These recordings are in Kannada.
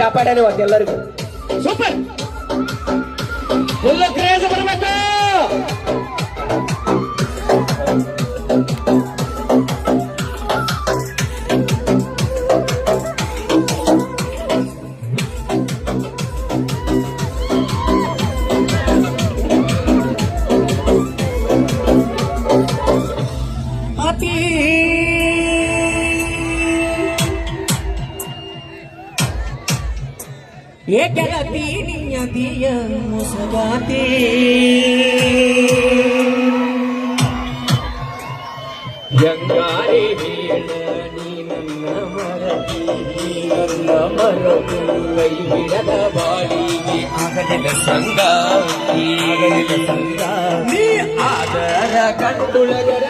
ಕಾಪಾಡಾನೆ ಎಲ್ಲರಿಗೂ ಸೂಪರ್. ಫುಲ್ ಕ್ರೇಜ್ ಬರ್ಬೇಕು. ಏಕರತಿ ನಿಯತಿಯ ಮುಸಗಾತಿ ಗಂಗಾರಿ ನೀ ನನ್ನ ಮರತಿ ನನ್ನ ಮರತು ಕೈ ಬಿಡದ ಬಾಳಿಗೆ ಆಗಲಿಲ್ಲ ಸಂಗಾತಿ. ಆಗಲಿಲ್ಲ ಸಂಗಾತಿ ಆದರ ಕಂಡುಳಗರ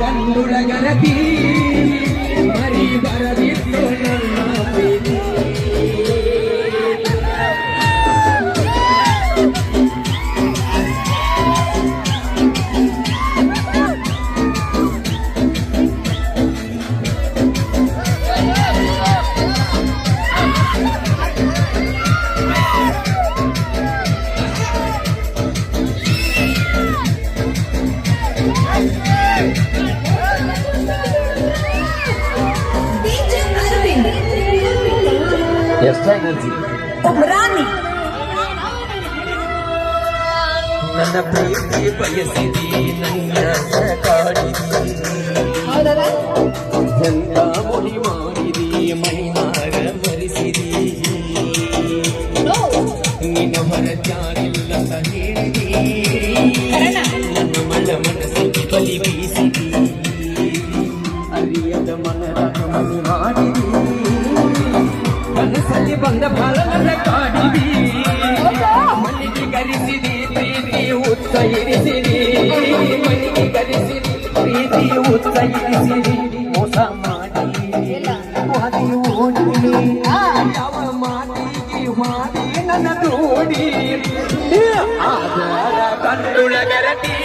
கண்ணுலகர தீ ಎಷ್ಟಾಗಿ Umrani. ನನ್ನ ಪ್ರೀತಿ ಬಯಸಿದಿ ನನ್ನ ಕಾಡಿದಿ ಹೌದಲ್ಲ ಎಂತ ಮುಡಿ ಮಾಡಿದಿ ಮೈನಾರ ಮರಿಸಿದಿ ನಿನ್ನ ನನ್ನ ಮಳ ಮನಸ್ಸಿಗೆ ಬಲಿ ಬೀಸಿದಿ ಕನಸಲ್ಲಿ ಬಂದ ಫಲನ ಕಾಡಿದಿ ಮನೆಗೆ ಕರೆಸಿದಿ ಪ್ರೀತಿ ಉತ್ತ ಇರಿಸಿದಿ ಮನೆಗೆ ಕರೆಸಿದಿ ಪ್ರೀತಿ ಉತ್ತ ಇರಿಸಿದಿ ಮೋಸ ಮಾಡಿ ವಾದಿ ಓಡಿ ಯಾವ ಮಾತಿಗೆ ವಾದಿ ನನ್ನ ದೋಡಿ ಆಧಾರ ಕಂಡುಳಗರತಿ